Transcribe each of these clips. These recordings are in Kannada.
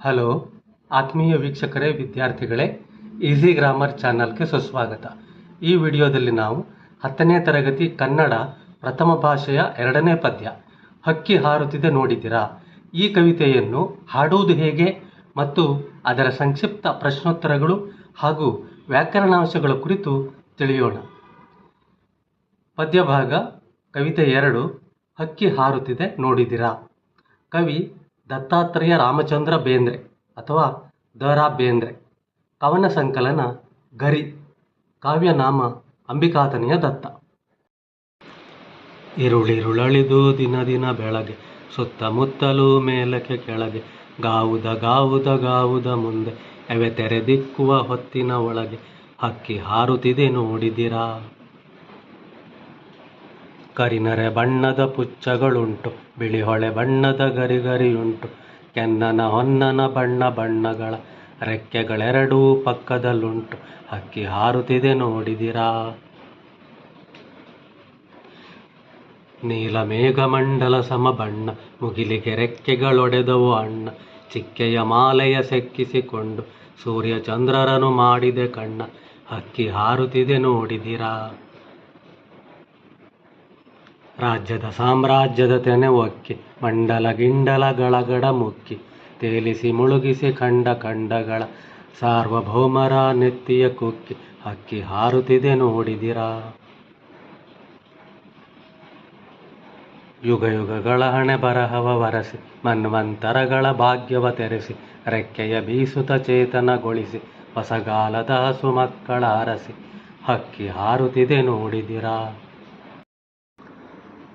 ಹಲೋ, ಆತ್ಮೀಯ ವೀಕ್ಷಕರೇ, ವಿದ್ಯಾರ್ಥಿಗಳೇ, ಈಸಿ ಗ್ರಾಮರ್ ಚಾನಲ್ಗೆ ಸುಸ್ವಾಗತ. ಈ ವಿಡಿಯೋದಲ್ಲಿ ನಾವು ಹತ್ತನೇ ತರಗತಿ ಕನ್ನಡ ಪ್ರಥಮ ಭಾಷೆಯ ಎರಡನೇ ಪದ್ಯ, ಹಕ್ಕಿ ಹಾರುತ್ತಿದೆ ನೋಡಿದ್ದೀರಾ? ಈ ಕವಿತೆಯನ್ನು ಹಾಡುವುದು ಹೇಗೆ ಮತ್ತು ಅದರ ಸಂಕ್ಷಿಪ್ತ ಪ್ರಶ್ನೋತ್ತರಗಳು ಹಾಗೂ ವ್ಯಾಕರಣಾಂಶಗಳ ಕುರಿತು ತಿಳಿಯೋಣ. ಪದ್ಯಭಾಗ, ಕವಿತೆ ಎರಡು, ಹಕ್ಕಿ ಹಾರುತ್ತಿದೆ ನೋಡಿದಿರಾ ಕವಿ ದತ್ತಾತ್ರೇಯ ರಾಮಚಂದ್ರ ಬೇಂದ್ರೆ ಅಥವಾ ದ ರಾ ಬೇಂದ್ರೆ ಕವನ ಸಂಕಲನ ಗರಿ. ಕಾವ್ಯನಾಮ ಅಂಬಿಕಾತನೆಯ ದತ್ತ. ಇರುಳಿರುಳಳಿದು ದಿನ ದಿನ ಬೆಳಗ್ಗೆ ಸುತ್ತಮುತ್ತಲು ಮೇಲಕ್ಕೆ ಕೆಳಗೆ, ಗಾವುದ ಗಾವುದ ಗಾವುದ ಮುಂದೆ, ಎವೆ ತೆರೆದಿಕ್ಕುವ ಹೊತ್ತಿನ ಒಳಗೆ, ಹಕ್ಕಿ ಹಾರುತ್ತಿದೆ ನೋಡಿದಿರಾ. ಕರಿನರೆ ಬಣ್ಣದ ಪುಚ್ಚಗಳುಂಟು ಬಿಳಿ ಹೊಳೆ ಬಣ್ಣದ ಗರಿಗರಿಯುಂಟು, ಕೆನ್ನನ ಹೊನ್ನನ ಬಣ್ಣ ಬಣ್ಣಗಳ ರೆಕ್ಕೆಗಳೆರಡೂ ಪಕ್ಕದಲ್ಲುಂಟು. ಹಕ್ಕಿ ಹಾರುತ್ತಿದೆ ನೋಡಿದಿರಾ? ನೀಲ ಮೇಘಮಂಡಲ ಸಮ ಬಣ್ಣ ಮುಗಿಲಿಗೆ ರೆಕ್ಕೆಗಳೊಡೆದವು ಅಣ್ಣ. ಚಿಕ್ಕೆಯ ಮಾಲೆಯ ಸೆಕ್ಕಿಸಿಕೊಂಡು ಸೂರ್ಯ ಚಂದ್ರರನು ಮಾಡಿದೆ ಕಣ್ಣ. ಹಕ್ಕಿ ಹಾರುತ್ತಿದೆ ನೋಡಿದಿರಾ? ರಾಜ್ಯದ ಸಾಮ್ರಾಜ್ಯದ ತೆನೆ ಒಕ್ಕಿ, ಮಂಡಲ ಗಿಂಡಲ ಗಳಗಡ ಮುಕ್ಕಿ, ತೇಲಿಸಿ ಮುಳುಗಿಸಿ ಖಂಡ ಖಂಡಗಳ ಸಾರ್ವಭೌಮರ ನೆತ್ತಿಯ ಕುಕ್ಕಿ, ಹಕ್ಕಿ ಹಾರುತ್ತಿದೆ ನೋಡಿದಿರಾ. ಯುಗ ಯುಗಗಳ ಹಣೆ ಬರಹವ ವರಸಿ, ಮನ್ವಂತರಗಳ ಭಾಗ್ಯವ ತೆರೆಸಿ, ರೆಕ್ಕೆಯ ಬೀಸುತ ಚೇತನಗೊಳಿಸಿ, ಹೊಸಗಾಲದ ಹಸು ಮಕ್ಕಳ ಅರಸಿ, ಹಕ್ಕಿ ಹಾರುತ್ತಿದೆ ನೋಡಿದಿರಾ.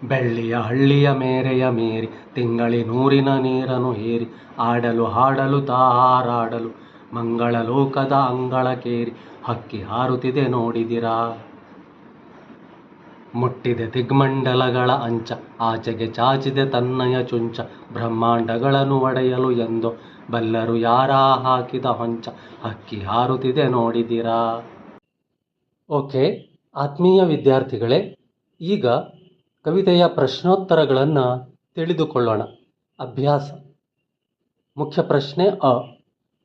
ಬೆಳ್ಳಿಯ ಹಳ್ಳಿಯ ಮೇರೆಯ ಮೇರಿ, ತಿಂಗಳಿ ನೂರಿನ ನೀರನು ಹೇರಿ ಆಡಲು ಹಾಡಲು ತಾರಾಡಲು, ಮಂಗಳ ಲೋಕದ ಅಂಗಳ ಕೇರಿ, ಹಕ್ಕಿ ಹಾರುತ್ತಿದೆ ನೋಡಿದಿರಾ? ಮುಟ್ಟಿದೆ ದಿಗ್ಮಂಡಲಗಳ ಅಂಚ, ಆಚೆಗೆ ಚಾಚಿದೆ ತನ್ನಯ ಚುಂಚ, ಬ್ರಹ್ಮಾಂಡಗಳನ್ನು ಒಡೆಯಲು ಎಂದೋ, ಬಲ್ಲರು ಯಾರ ಹಾಕಿದ ಹೊಂಚ, ಹಕ್ಕಿ ಹಾರುತ್ತಿದೆ ನೋಡಿದಿರಾ? ಓಕೆ, ಆತ್ಮೀಯ ವಿದ್ಯಾರ್ಥಿಗಳೇ, ಈಗ ಕವಿತೆಯ ಪ್ರಶ್ನೋತ್ತರಗಳನ್ನು ತಿಳಿದುಕೊಳ್ಳೋಣ. ಅಭ್ಯಾಸ. ಮುಖ್ಯ ಪ್ರಶ್ನೆ ಅ.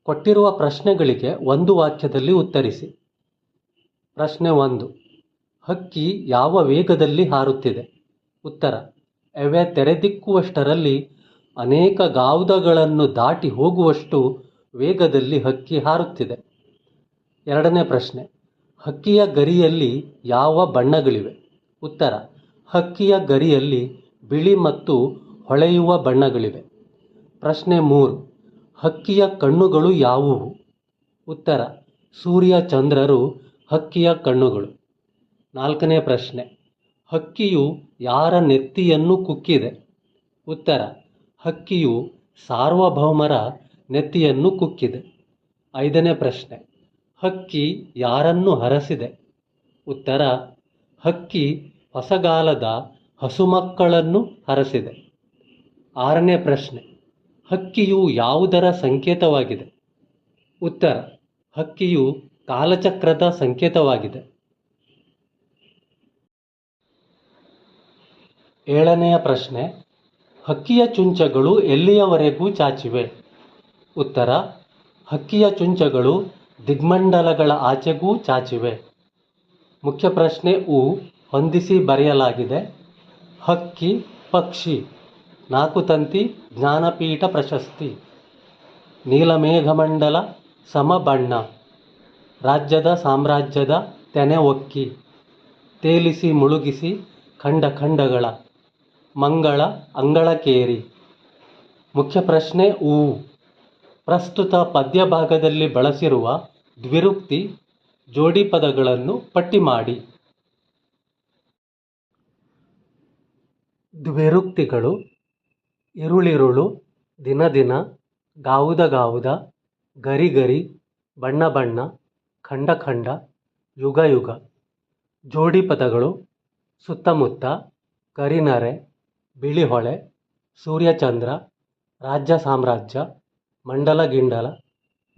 ಕೊಟ್ಟಿರುವ ಪ್ರಶ್ನೆಗಳಿಗೆ ಒಂದು ವಾಕ್ಯದಲ್ಲಿ ಉತ್ತರಿಸಿ. ಪ್ರಶ್ನೆ ಒಂದು. ಹಕ್ಕಿ ಯಾವ ವೇಗದಲ್ಲಿ ಹಾರುತ್ತಿದೆ? ಉತ್ತರ. ಎವೆ ತೆರೆದಿಕ್ಕುವಷ್ಟರಲ್ಲಿ ಅನೇಕ ಗಾವುದಗಳನ್ನು ದಾಟಿ ಹೋಗುವಷ್ಟು ವೇಗದಲ್ಲಿ ಹಕ್ಕಿ ಹಾರುತ್ತಿದೆ. ಎರಡನೇ ಪ್ರಶ್ನೆ. ಹಕ್ಕಿಯ ಗರಿಯಲ್ಲಿ ಯಾವ ಬಣ್ಣಗಳಿವೆ? ಉತ್ತರ. ಹಕ್ಕಿಯ ಗರಿಯಲ್ಲಿ ಬಿಳಿ ಮತ್ತು ಹೊಳೆಯುವ ಬಣ್ಣಗಳಿವೆ. ಪ್ರಶ್ನೆ ಮೂರು, ಹಕ್ಕಿಯ ಕಣ್ಣುಗಳು ಯಾವುವು? ಉತ್ತರ, ಸೂರ್ಯ ಚಂದ್ರರು ಹಕ್ಕಿಯ ಕಣ್ಣುಗಳು. ನಾಲ್ಕನೇ ಪ್ರಶ್ನೆ, ಹಕ್ಕಿಯು ಯಾರ ನೆತ್ತಿಯನ್ನು ಕುಕ್ಕಿದೆ? ಉತ್ತರ, ಹಕ್ಕಿಯು ಸಾರ್ವಭೌಮರ ನೆತ್ತಿಯನ್ನು ಕುಕ್ಕಿದೆ. ಐದನೇ ಪ್ರಶ್ನೆ, ಹಕ್ಕಿ ಯಾರನ್ನು ಹರಸಿದೆ? ಉತ್ತರ, ಹಕ್ಕಿ ಹೊಸಗಾಲದ ಹಸುಮಕ್ಕಳನ್ನು ಹರಸಿದೆ ಆರನೇ ಪ್ರಶ್ನೆ, ಹಕ್ಕಿಯು ಯಾವುದರ ಸಂಕೇತವಾಗಿದೆ? ಉತ್ತರ, ಹಕ್ಕಿಯು ಕಾಲಚಕ್ರದ ಸಂಕೇತವಾಗಿದೆ. ಏಳನೆಯ ಪ್ರಶ್ನೆ, ಹಕ್ಕಿಯ ಚುಂಚಗಳು ಎಲ್ಲಿಯವರೆಗೂ ಚಾಚಿವೆ? ಉತ್ತರ, ಹಕ್ಕಿಯ ಚುಂಚಗಳು ದಿಗ್ಮಂಡಲಗಳ ಆಚೆಗೂ ಚಾಚಿವೆ. ಮುಖ್ಯ ಪ್ರಶ್ನೆ, ಉ ಹೊಂದಿಸಿ ಬರೆಯಲಾಗಿದೆ, ಹಕ್ಕಿ, ಪಕ್ಷಿ, ನಾಲ್ಕು ತಂತಿ, ಜ್ಞಾನಪೀಠ ಪ್ರಶಸ್ತಿ, ನೀಲಮೇಘಮಂಡಲ, ಸಮಬಣ್ಣ, ರಾಜ್ಯದ ಸಾಮ್ರಾಜ್ಯದ ತೆನೆ ಒಕ್ಕಿ, ತೇಲಿಸಿ ಮುಳುಗಿಸಿ ಖಂಡ ಖಂಡಗಳ, ಮಂಗಳ ಅಂಗಳಕೇರಿ, ಮುಖ್ಯ ಪ್ರಶ್ನೆ ಊ, ಪ್ರಸ್ತುತ ಪದ್ಯ ಭಾಗದಲ್ಲಿ ಬಳಸಿರುವ ದ್ವಿರುಕ್ತಿ ಜೋಡಿ ಪದಗಳನ್ನು ಪಟ್ಟಿ ಮಾಡಿ. ದ್ವಿರುಕ್ತಿಗಳು, ಇರುಳಿರುಳು, ದಿನ ದಿನ, ಗಾವುದ ಗಾವುದ, ಗರಿ ಗರಿ, ಬಣ್ಣ ಬಣ್ಣ, ಖಂಡ ಖಂಡ, ಯುಗ ಯುಗ. ಜೋಡಿ ಪದಗಳು, ಸುತ್ತಮುತ್ತ ಕರಿನರೆ ಬಿಳಿಹೊಳೆ ಸೂರ್ಯಚಂದ್ರ ರಾಜ್ಯ ಸಾಮ್ರಾಜ್ಯ, ಮಂಡಲ ಗಿಂಡಲ,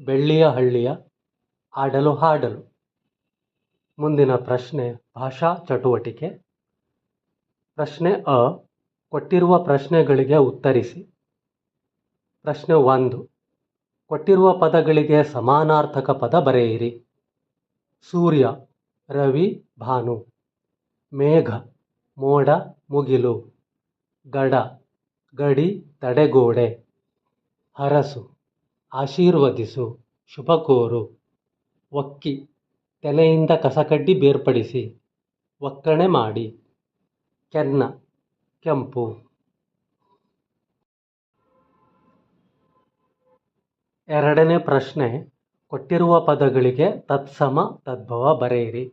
ಬೆಳ್ಳಿಯ ಹಳ್ಳಿಯ, ಆಡಲು ಹಾಡಲು. ಮುಂದಿನ ಪ್ರಶ್ನೆ, ಭಾಷಾ ಚಟುವಟಿಕೆ. ಪ್ರಶ್ನೆ ಅ ಕೊಟ್ಟಿರುವ ಪ್ರಶ್ನೆಗಳಿಗೆ ಉತ್ತರಿಸಿ. ಪ್ರಶ್ನೆ ಒಂದು. ಕೊಟ್ಟಿರುವ ಪದಗಳಿಗೆ ಸಮಾನಾರ್ಥಕ ಪದ ಬರೆಯಿರಿ. ಸೂರ್ಯ, ರವಿ, ಭಾನು. ಮೇಘ, ಮೋಡ, ಮುಗಿಲು. ಗಡ, ಗಡಿ, ತಡೆಗೋಡೆ. ಹರಸು, ಆಶೀರ್ವದಿಸು, ಶುಭಕೋರು. ಒಕ್ಕಿ, ತೆನೆಯಿಂದ ಕಸಕಡ್ಡಿ ಬೇರ್ಪಡಿಸಿ. ಒಕ್ಕಣೆ ಮಾಡಿ. ಕೆನ್ನ ಕೆಂಪು. ಎರಡನೇ ಪ್ರಶ್ನೆ, ಕೊಟ್ಟಿರುವ ಪದಗಳಿಗೆ ತತ್ಸಮ, ತದ್ಭವ ಬರೆಯಿರಿ.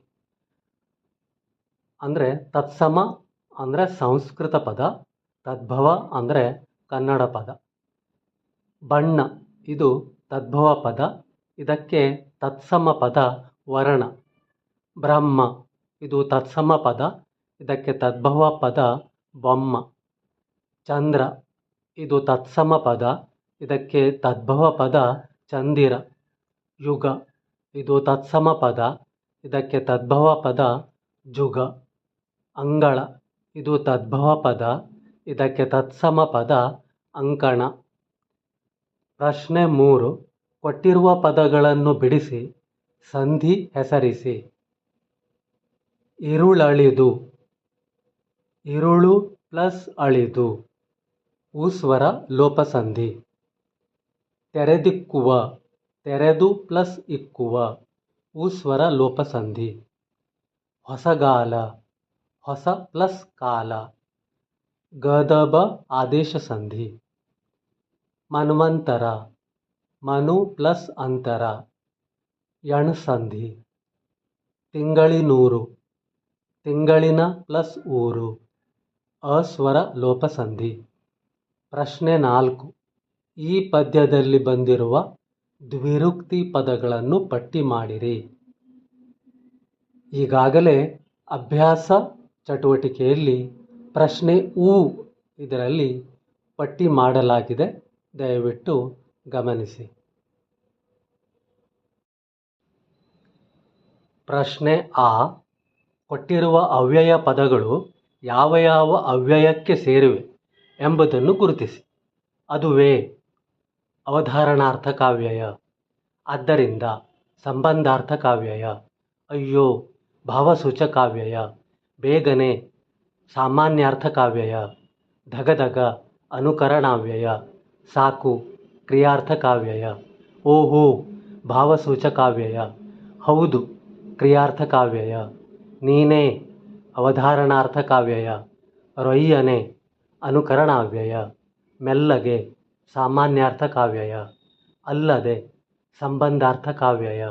ಅಂದರೆ ತತ್ಸಮ ಅಂದರೆ ಸಂಸ್ಕೃತ ಪದ, ತದ್ಭವ ಅಂದರೆ ಕನ್ನಡ ಪದ. ಬಣ್ಣ, ಇದು ತದ್ಭವ ಪದ, ಇದಕ್ಕೆ ತತ್ಸಮ ಪದ ವರ್ಣ. ಬ್ರಹ್ಮ, ಇದು ತತ್ಸಮ ಪದ, ಇದಕ್ಕೆ ತದ್ಭವ ಪದ ಬೊಮ್ಮ. ಚಂದ್ರ. ಇದು ತತ್ಸಮ ಪದ. ಇದಕ್ಕೆ ತದ್ಭವ ಪದ ಚಂದಿರ. ಯುಗ. ಇದು ತತ್ಸಮ ಪದ. ಇದಕ್ಕೆ ತದ್ಭವ ಪದ ಜುಗ. ಅಂಗಳ. ಇದು ತದ್ಭವ ಪದ. ಇದಕ್ಕೆ ತತ್ಸಮ ಪದ ಅಂಕಣ. ಪ್ರಶ್ನೆ ಮೂರು. ಕೊಟ್ಟಿರುವ ಪದಗಳನ್ನು ಬಿಡಿಸಿ, ಸಂಧಿ ಹೆಸರಿಸಿ. ಇರುಳಳಿದು. ಇರುಳು ಪ್ಲಸ್ ಅಳಿದು. ಉಸ್ವರ ಲೋಪಸಂಧಿ. ತೆರೆದಿಕ್ಕುವ, ತೆರೆದು ಪ್ಲಸ್ ಇಕ್ಕುವ, ಉಸ್ವರ ಲೋಪಸಂಧಿ. ಹೊಸಗಾಲ, ಹೊಸ ಪ್ಲಸ್ ಕಾಲ. ಗದಬ ಆದೇಶ ಸಂಧಿ. ಮನ್ವಂತರ ಮನು ಪ್ಲಸ್ ಅಂತರ. ಸಂಧಿ. ತಿಂಗಳಿನೂರು, ತಿಂಗಳಿನ ಪ್ಲಸ್ ಊರು. ಅಸ್ವರ ಲೋಪಸಂಧಿ. ಪ್ರಶ್ನೆ ನಾಲ್ಕು. ಈ ಪದ್ಯದಲ್ಲಿ ಬಂದಿರುವ ದ್ವಿರುಕ್ತಿ ಪದಗಳನ್ನು ಪಟ್ಟಿ ಮಾಡಿರಿ. ಈಗಾಗಲೇ ಅಭ್ಯಾಸ ಚಟುವಟಿಕೆಯಲ್ಲಿ ಪ್ರಶ್ನೆ ಊ ಇದರಲ್ಲಿ ಪಟ್ಟಿ ಮಾಡಲಾಗಿದೆ. ದಯವಿಟ್ಟು ಗಮನಿಸಿ. ಪ್ರಶ್ನೆ ಆ. ಕೊಟ್ಟಿರುವ ಅವ್ಯಯ ಪದಗಳು ಯಾವ ಯಾವ ಅವ್ಯಯಕ್ಕೆ ಸೇರಿವೆ ಎಂಬುದನ್ನು ಗುರುತಿಸಿ. ಅದುವೇ ಅವಧಾರಣಾರ್ಥಕಾವ್ಯಯ ಆದ್ದರಿಂದ ಸಂಬಂಧಾರ್ಥಕಾವ್ಯಯ ಅಯ್ಯೋ ಭಾವಸೂಚಕಾವ್ಯಯ ಬೇಗನೆ ಸಾಮಾನ್ಯಾರ್ಥಕಾವ್ಯಯ ಧಗಧಗ ಅನುಕರಣಾವ್ಯಯ. ಸಾಕು ಕ್ರಿಯಾರ್ಥಕಾವ್ಯಯ ಓಹೋ ಭಾವಸೂಚಕಾವ್ಯಯ ಹೌದು ಕ್ರಿಯಾರ್ಥಕಾವ್ಯಯ ನೀನೇ ಅವಧಾರಣಾರ್ಥಕಾವ್ಯಯ, ರೊಯ್ಯನೆ ಅನುಕರಣಾವ್ಯಯ, ಮೆಲ್ಲಗೆ ಸಾಮಾನ್ಯಾರ್ಥಕಾವ್ಯಯ, ಅಲ್ಲದೆ ಸಂಬಂಧಾರ್ಥಕಾವ್ಯಯ.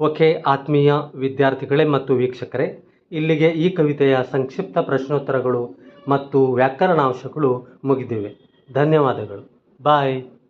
ಓಕೆ ಆತ್ಮೀಯ ವಿದ್ಯಾರ್ಥಿಗಳೇ ಮತ್ತು ವೀಕ್ಷಕರೇ, ಇಲ್ಲಿಗೆ ಈ ಕವಿತೆಯ ಸಂಕ್ಷಿಪ್ತ ಪ್ರಶ್ನೋತ್ತರಗಳು ಮತ್ತು ವ್ಯಾಕರಣಾಂಶಗಳು ಮುಗಿದಿವೆ. ಧನ್ಯವಾದಗಳು. ಬಾಯ್.